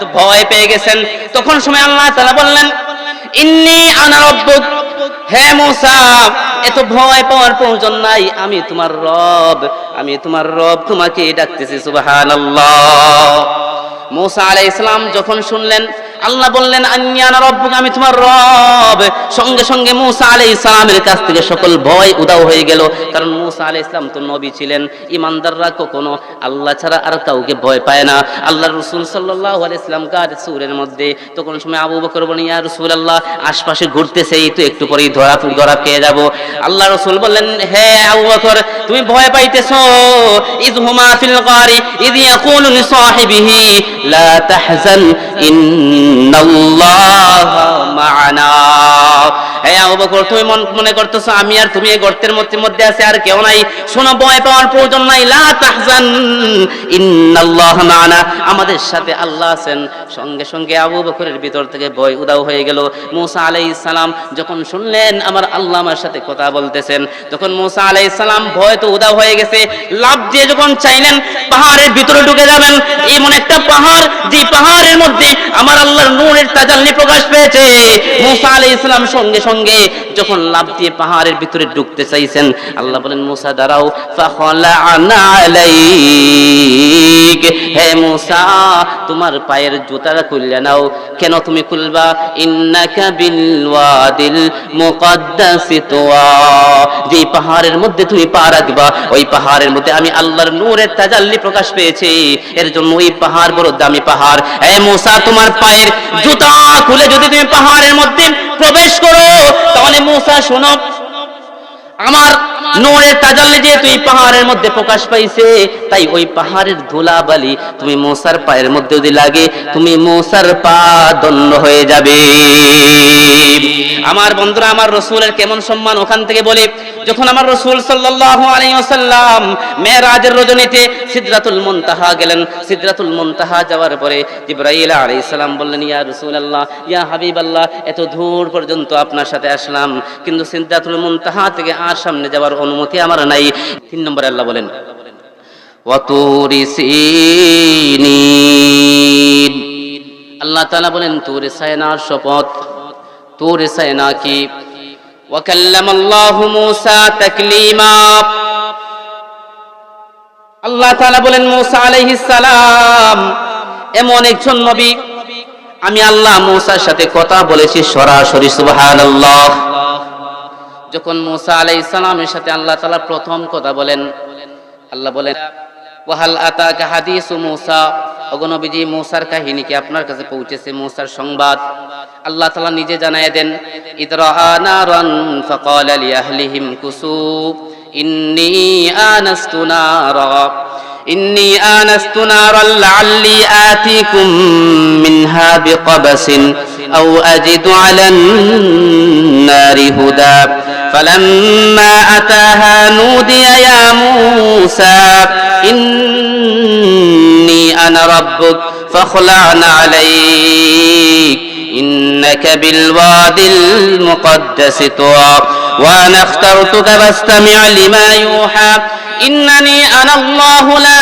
ভয় পেয়ে গেছেন। তখন সময় আল্লাহ তাআলা বললেন, ইন্নি আনা রব্বুক। হে মুসা, এত ভয় পাওয়ার প্রয়োজন নাই। আমি তোমার রব, আমি তোমার রব তোমাকে ডাকতেছি, সুবহানাল্লাহ। মুসা আলাইহিস ইসলাম যখন শুনলেন আল্লাহ বললেন আন্যানা রব্বুক, আমি তোমার রব। সঙ্গে সঙ্গে মুসা আলাইহিস সালামের কাছ থেকে সকল ভয় উদাও হয়ে গেল। কারণ মুসা আলাইহিস সালাম তো নবী ছিলেন, ইমানদাররা কখনো আল্লাহ ছাড়া আর কাউকে ভয় পায় না। আল্লাহর রাসূল সাল্লাল্লাহু আলাইহি সাল্লাম গার সূরের মধ্যে, তখন সময় আবু বকর বলেন ইয়া রাসূলুল্লাহ, আশপাশে ঘুরতেছে এই তো, একটু পরেই ধরা ধরা পেয়ে যাব। আল্লাহ রাসূল বললেন, হে আবু বকর, তুমি ভয় পাইতেছো? ইদ হুমা ফিল গারি, ইদ ইয়াকুলু লিসাহিবিহি লা তাহজান। ইন্নাল্লাহা মা'ানা। আমি আর তুমি এই গর্তের মধ্যে আছে আর কেউ নাই। শোনো, ভয় পাওয়ার প্রয়োজন নাই। আমাদের সাথে আল্লাহ আছেন। সঙ্গে সঙ্গে আবু বকরের ভিতর থেকে ভয় উদাও হয়ে গেল। মুসা আলাইহিস সালাম যখন শুনলেন, আমার আল্লাহ আমার সাথে কথা বলতেছেন, তখন মুসা আলাইহিস সালাম ভয় তো উদাও হয়ে গেছে। লাভ দিয়ে যখন চাইলেন, পাহাড়ের ভিতরে ঢুকে যাবেন। এমন একটা পাহাড় যে পাহাড়ের মধ্যে আমার আল্লাহর নূরের তাজাল্লি প্রকাশ পেয়েছে। মুসা আলাইহিস সালাম সঙ্গে সঙ্গে যখন লাভ দিয়ে পাহাড়ের ভিতরে ঢুকতে চাইছেন, আল্লাহ বলেন, মুসা, দাঁড়াও। হে মুসা, তোমার পায়ের জুতাটা খুললে নাও। কেন তুমি খুলবা? ইন্নাকা বিল ওয়াদিল মুকদ্দাসি তুয়া। যে পাহাড়ের মধ্যে তুমি পা রাখবা, ওই পাহাড়ের মধ্যে আমি আল্লাহর নূরের তাজাল্লি প্রকাশ পেয়েছি। এর জন্য ওই পাহাড় বড় দামি পাহাড়। হে মুসা, তোমার পায়ের জুতা খুলে যদি তুমি পাহাড়ের মধ্যে প্রবেশ করো তাহলে মোসা শোনো। আমার নূরের তাজাল্লি পাহাড়ের মধ্যে প্রকাশ পাইছে। তাই ওই পাহাড়ের ধুলা বালি তুমি মোসার পায়ের মধ্যে যদি লাগে, তুমি পা দণ্ড হয়ে যাবে। আমার বন্ধুরা, আমার রসুলের কেমন সম্মান ওখান থেকে বলে, যখন আমার রসুল সাল্লাল্লাহু আলাইহি ওয়াসাল্লাম মেরাজের রজনীতে সিদরাতুল মুনতাহা গেলেন, সিদরাতুল মুনতাহা যাওয়ার পরে জিবরাইল আলাইহিস সালাম বললেন, ইয়া রাসূলুল্লাহ, ইয়া হাবিবাল্লাহ, এত দূর পর্যন্ত আপনার সাথে আসলাম। কিন্তু সিদরাতুল মুনতাহা থেকে আর সামনে যাওয়ার অনুমতি আমার নাই। তিন নম্বরে আল্লাহ বলেন আল্লাহ তালা বলেন, তোর সায়না শপথ। তোর সায়না কি? আল্লাহ বলেন এমন একজন নবী। আমি আল্লাহ মৌসার সাথে কথা বলেছি সরাসরি সুবাহ আল্লাহ যখন মোসা আলাই ইসলামের সাথে আল্লাহ তালা প্রথম কথা বলেন, আল্লাহ বলেন, ওয়াহাল আতা কাহাদিস মুসা? অগণবিজি মৌসার কাহিনী কি আপনার কাছে পৌঁছেছে? মৌসার সংবাদ। আল্লাহ তালা নিজে জানাই দেন ইদরান ফকল আলি আহলিহিম কুসু, ইন্নি আনাস্তু নার, ইন্নি আনাস্তু নারাল লাআল্লি আতিকুম মিনহা বিকবসিন, আও আজিদু আলান নারি হুদা। فلما أتاها نودي يا موسى إني أنا ربك فاخلعن عليك إنك بالواد المقدس طوى. وأنا اخترتك فاستمع لما يوحى إنني أنا الله لا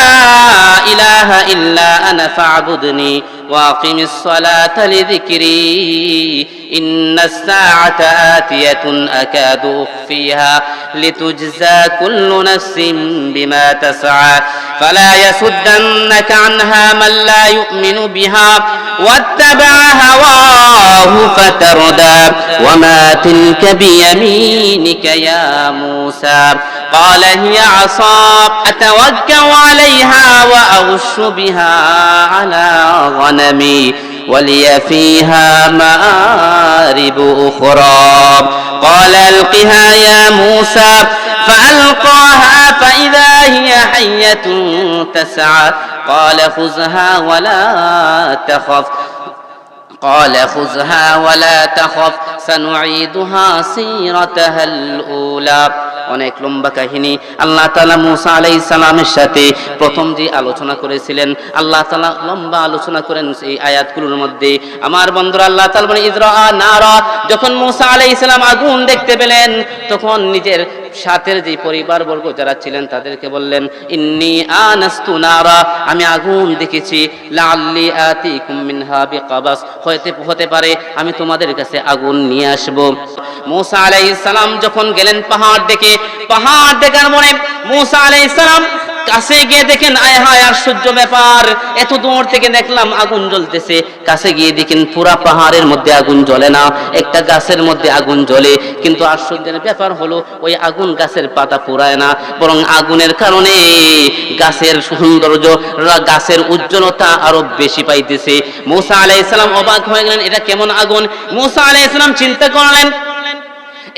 إله إلا أنا فاعبدني وأقم الصلاة لذكري. إن الساعة آتية أكاد أخفيها لتجزى كل نفس بما تسعى. فلا يسدنك عنها من لا يؤمن بها واتبع هواه فتردى. وما تلك بيمينك يا موسى. قال هي عصا أتوكأ عليها وأغش بها على غنمي ولي فيها مآرب أخرى. قال ألقها يا موسى فألقاها فإذا هي حية تسعى. قال خذها ولا تخف. قال خذها ولا تخف سنعيدها سيرتها الأولى অনেক লম্বা কাহিনী আল্লাহ তালা মুসা আলাই সালামের সাথে প্রথম যে আলোচনা করেছিলেন আল্লাহ তালা লম্বা আলোচনা করেন এই আয়াতগুলোর মধ্যে আমার বন্ধুরা আল্লাহ তালা মানে ইজরা নারা যখন মুসা আলাই সালাম আগুন দেখতে পেলেন তখন নিজের সাথের যে পরিবারবর্গ যারা ছিলেন তাদেরকে বললেন ইন্নি আনাস্তু নারা আমি আগুন দেখেছি লাল্লি আতিকুম মিনহা বিকাবাস হতে পারে, আমি তোমাদের কাছে আগুন নিয়ে আসব। মুসা আলাইহিস সালাম যখন গেলেন পাহাড় দেখে পাহাড় দেখার মনে মুসা আলাইহিস সালাম কাছে গিয়ে দেখেন, আয় হায় আশ্চর্য ব্যাপার। এত দূর থেকে দেখলাম আগুন জ্বলতেছে। কাছে গিয়ে দেখেন, পুরা পাহাড়ের মধ্যে আগুন জ্বলে না। একটা গাছের মধ্যে আগুন জ্বলে। কিন্তু আশ্চর্যের ব্যাপার হলো, ওই আগুন গাছের পাতা পুরায় না। বরং আগুনের কারণে গাছের সৌন্দর্য, গাছের উজ্জ্বলতা আরও বেশি পাইতেছে। মুসা আলাইহিসসালাম অবাক হয়ে গেলেন, এটা কেমন আগুন? মুসা আলাইহিসসালাম চিন্তা করলেন,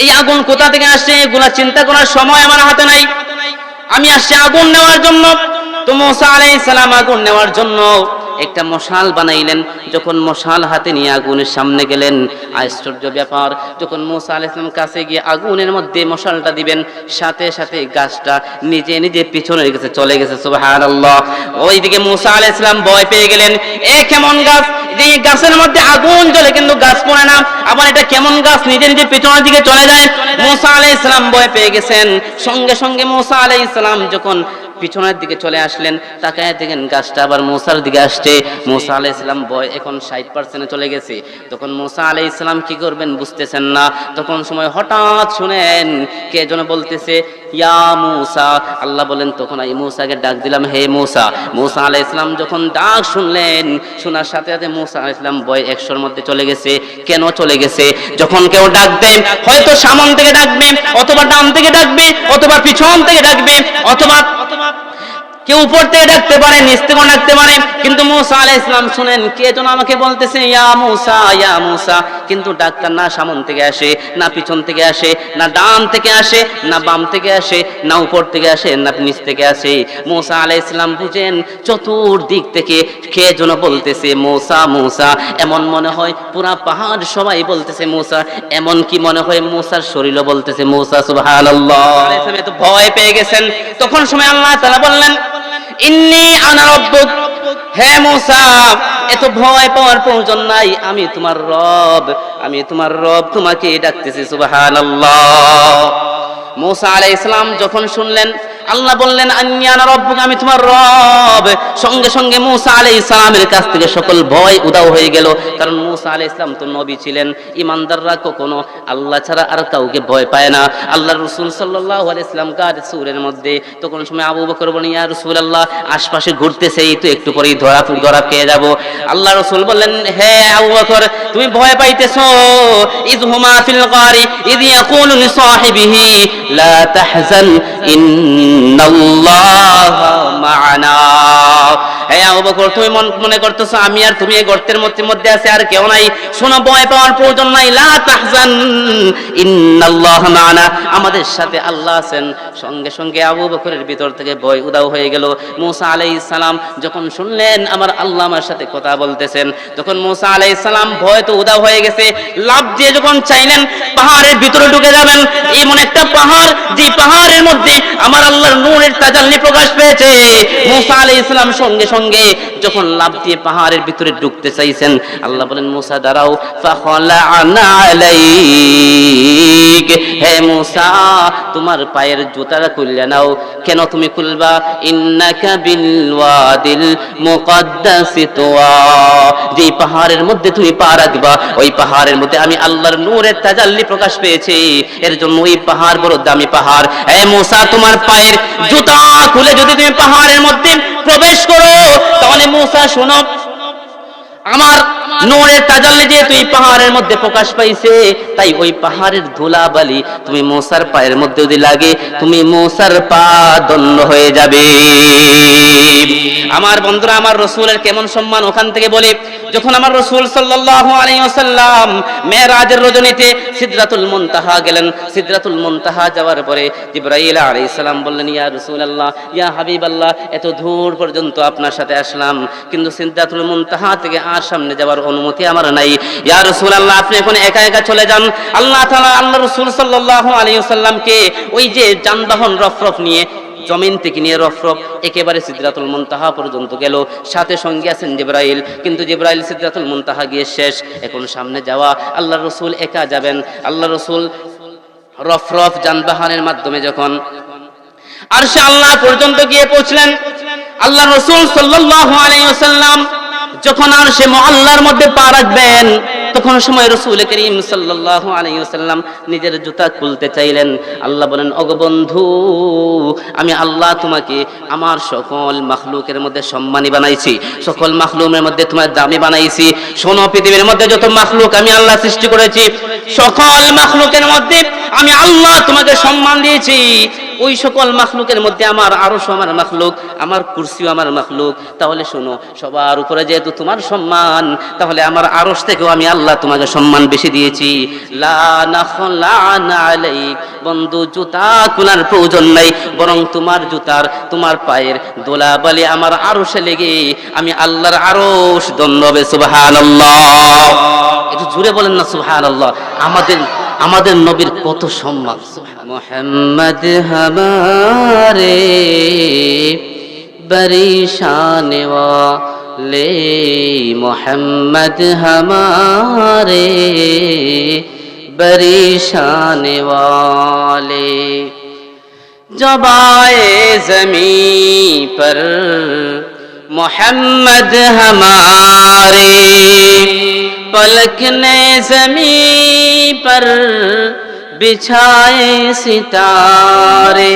এই আগুন কোথা থেকে আসছে? এগুলা চিন্তা করার সময় আমার হাতে নাই। আমি আসছি আগুন নেওয়ার জন্য। তো মোসা আলাই সালাম আগুন নেওয়ার জন্য একটা মশাল বানাইলেন, যখন মশাল হাতে নিয়ে আগুনের সামনে গেলেন, আশ্চর্য ব্যাপার, যখন মোসা আলাইহিস সালাম কাছে গিয়ে আগুনের মধ্যে মশালটা দিবেন, সাথে সাথে গাছটা নিজে নিজে পিছনে গেছে চলে গেছে, সুবহানাল্লাহ। ওইদিকে মোসা আলাইহিস সালাম ভয় পেয়ে গেলেন, এ কেমন গাছ? যে গাছের মধ্যে আগুন জ্বলে কিন্তু গাছ পড়ে না, আবার এটা কেমন গাছ? নিজে নিজে পেছনের দিকে চলে যায়। মোসা আলাই ইসলাম ভয় পেয়ে গেছেন। সঙ্গে সঙ্গে মোসা আলাই ইসলাম যখন পিছনের দিকে চলে আসলেন, তাকায় দেখেন গাছটা আবার মোসার দিকে আসছে। মোসা আলাই ইসলাম বয় এখন ষাট পার্সেন্টে চলে গেছে। তখন মোসা আলাই ইসলাম কি করবেন বুঝতেছেন না। তখন সময় হঠাৎ শুনেন, কে যেন বলতেছে ইয়া মুসা। আল্লাহ বলেন, তখন এই মুসাকে ডাক দিলাম, হে মুসা। মুসা আলাহ ইসলাম যখন ডাক শুনলেন, শোনার সাথে সাথে মুসা আলাই ইসলাম বয় একশোর মধ্যে চলে গেছে। কেন চলে গেছে? যখন কেউ ডাকবে হয়তো সামন থেকে ডাকবে অথবা ডান থেকে ডাকবে অথবা পিছন থেকে ডাকবে অথবা কেউ উপর থেকে ডাকতে পারে, নিচ থেকেও ডাকতে পারে। কিন্তু মুসা আলাইহিস ইসলাম শুনেন, কে যেন আমাকে বলতেছে, ইয়া মুসা ইয়া মুসা। কিন্তু ডাক্তার না সামন থেকে আসে, না পিছন থেকে আসে, না ডান থেকে আসে, না বাম থেকে আসে, না উপর থেকে আসে, না নিচ থেকে আসে। মুসা আলাইহিস ইসলাম বুঝেন, চতুর্দিক থেকে কে যেন বলতেছে, মুসা মুসা। এমন মনে হয় পুরা পাহাড় সবাই বলতেছে, মুসা। এমন কি মনে হয়, মুসার শরীরও বলতেছে, মুসা, সুবহানাল্লাহ। ভয় পেয়ে গেছেন। তখন সময় আল্লাহ তাআলা বললেন ইন্নি আনা রব্বুক। হে মুসা, এত ভয় পাওয়ার প্রয়োজন নাই, আমি তোমার রব, আমি তোমার রব, তোমাকে ডাকতেছি, সুবহানাল্লাহ। মুসা আলাইহিস সালাম যখন শুনলেন, আল্লাহ বললেন, আন্নি রব্বুক, আমি তোমার রব। সঙ্গে সঙ্গে মুসা আলাইহিস সালামের কাছ থেকে সকল ভয় উদাও হয়ে গেল, কারণ মুসা আলাইহিস সালাম তো নবী ছিলেন, ইমানদাররা কখনো আল্লাহ ছাড়া আর কাউকে ভয় পায় না। আল্লাহ রাসূল সাল্লাল্লাহু আলাইহি সাল্লাম গার সূরের মধ্যে, তখন সময় আবু বকর বলেন ইয়া রাসূলুল্লাহ, আশপাশে ঘুরতেছে, এই তো একটু পরেই ধরা ধরা পেয়ে যাব। আল্লাহ রসুল বললেন, হে আবু বকর, তুমি ভয় পাইতেছ? ইদ হুমা ফিল গারি, ইদ ইয়াকুলু লি সাহিবিহি লা তাহজান, ইন্নাল্লাহা মা'ানা। আমাদের সাথে আল্লাহ আছেন। সঙ্গে সঙ্গে আবু বকরের ভিতর থেকে ভয় উদাও হয়ে গেল। মুসা আলাইহিস সালাম যখন শুনলেন, আমার আল্লাহ আমার সাথে কথা বলতেছেন, তখন মুসা আলাইহিস সালাম ভয় তো উদাও হয়ে গেছে। লাভ দিয়ে যখন চাইলেন, পাহাড়ের ভিতরে ঢুকে যাবেন। এমন একটা পাহাড় যে পাহাড়ের মধ্যে আমার আল্লাহর নূরের তাজাল্লি প্রকাশ পেয়েছে। মুসা আলাইহিস সালাম সঙ্গে সঙ্গে যখন লাভ দিয়ে পাহাড়ের ভিতরে ঢুকতে চাইছেন, আল্লাহ বলেন, মুসা, দাঁড়াও। হে মুসা, তোমার পায়ের জুতাটা খুললে নাও। কেন তুমি খুলবা? ইন্নাকা যে পাহাড়ের মধ্যে তুমি পা রাখবা, ওই পাহাড়ের মধ্যে আমি আল্লাহর নূরের তাজাল্লি প্রকাশ পেয়েছি। এর জন্য ওই পাহাড় বড় দামি পাহাড়। হে মুসা, তোমার পায়ের জুতা খুলে যদি তুমি পাহাড়ের মধ্যে প্রবেশ করো, তাহলে মুসা, শোনো। আমার নোরের তাজাল্লি যে তুই পাহাড়ের মধ্যে প্রকাশ পাইছে, তাই ওই পাহাড়ের ধুলা বালি তুমি মোসার পায়ের মধ্যে যদি লাগে, তুমি মোসার পা দণ্ড হয়ে যাবে। আমার বন্ধুরা, আমার রসুলের কেমন সম্মান, ওখান থেকে বলে যখন আমার রসুল ওয়াসাল্লাম মেরাজের রজনীতে সিদরাতুল মুনতাহা গেলেন, সিদরাতুল মুনতাহা যাওয়ার পরে জিবরাইল আলাইহিস সালাম বললেন, ইয়া রসুল আল্লাহ ইয়া হাবিব আল্লাহ এত দূর পর্যন্ত আপনার সাথে আসলাম, কিন্তু সিদরাতুল মুনতাহা থেকে আর সামনে যাওয়ার অনুমতি আমার নাই। ইয়া রসুল আল্লাহ আপনি এখন একা একা চলে যান। আল্লাহ তাআলা, আল্লাহ রসুল সাল্লাল্লাহু আলাইহি ওয়াসাল্লামকে ওই যে যানবাহন রফরফ নিয়ে জমিন থেকে নিয়ে রফরফ একেবারে সিদরাতুল মুনতাহা পর্যন্ত গেল। সাথে সঙ্গে আছেন জিব্রাইল। কিন্তু জিব্রাইল সিদরাতুল মুনতাহা গিয়ে শেষ। এখন সামনে যাওয়া, আল্লাহ রসুল একা যাবেন। আল্লাহ রসুল রফরফ যানবাহনের মাধ্যমে যখন আর সে আল্লাহ পর্যন্ত গিয়ে পৌঁছলেন, আল্লাহ রসুল আলাইহি ওয়াসাল্লাম যখন আর সে মহল্লার মধ্যে পা রাখবেন তখন সময় রসুল করিম সাল্লাহ আলাইসাল্লাম নিজের জুতা খুলতে চাইলেন। আল্লাহ বলেন অগবন্ধু বন্ধু, আমি আল্লাহ তোমাকে আমার সকল মাখলুকের মধ্যে সম্মানী বানাইছি। সকল মাখলুমের মধ্যে তোমার দামি বানাইছি। সোন পৃথিবীর মধ্যে যত মাখলুক আমি আল্লাহ সৃষ্টি করেছি, সকল মাখলুকের মধ্যে আমি আল্লাহ তোমাকে সম্মান দিয়েছি। ওই সকল মাখলুকের মধ্যে আমার আরও আমার মাখলুক, আমার কুরসিও আমার মাখলুক। তাহলে শোনো, সবার উপরে যেহেতু তোমার সম্মান, তাহলে আমার আরস থেকেও আমি আল্লাহ তোমাকে সম্মান বেশি দিয়েছি। বন্ধু, জুতা কুলার প্রয়োজন নাই, বরং তোমার জুতার, তোমার পায়ের দোলা বলে আমার আরশে লেগে, আমি আল্লাহর আরশ দণ্ডবে সুবহানাল্লাহ। একটু জুড়ে বলেন না, সুবহানাল্লাহ। আমাদের আমাদের নবীর কত সম্মান। মোহাম্মদ হমারে বরিশানে লে মোহাম্মদ হমারে বরিশানে লে জবায়ে জমি পর মোহাম্মদ হমারে हमारे पलकने जमी पर बिछाए सितारे।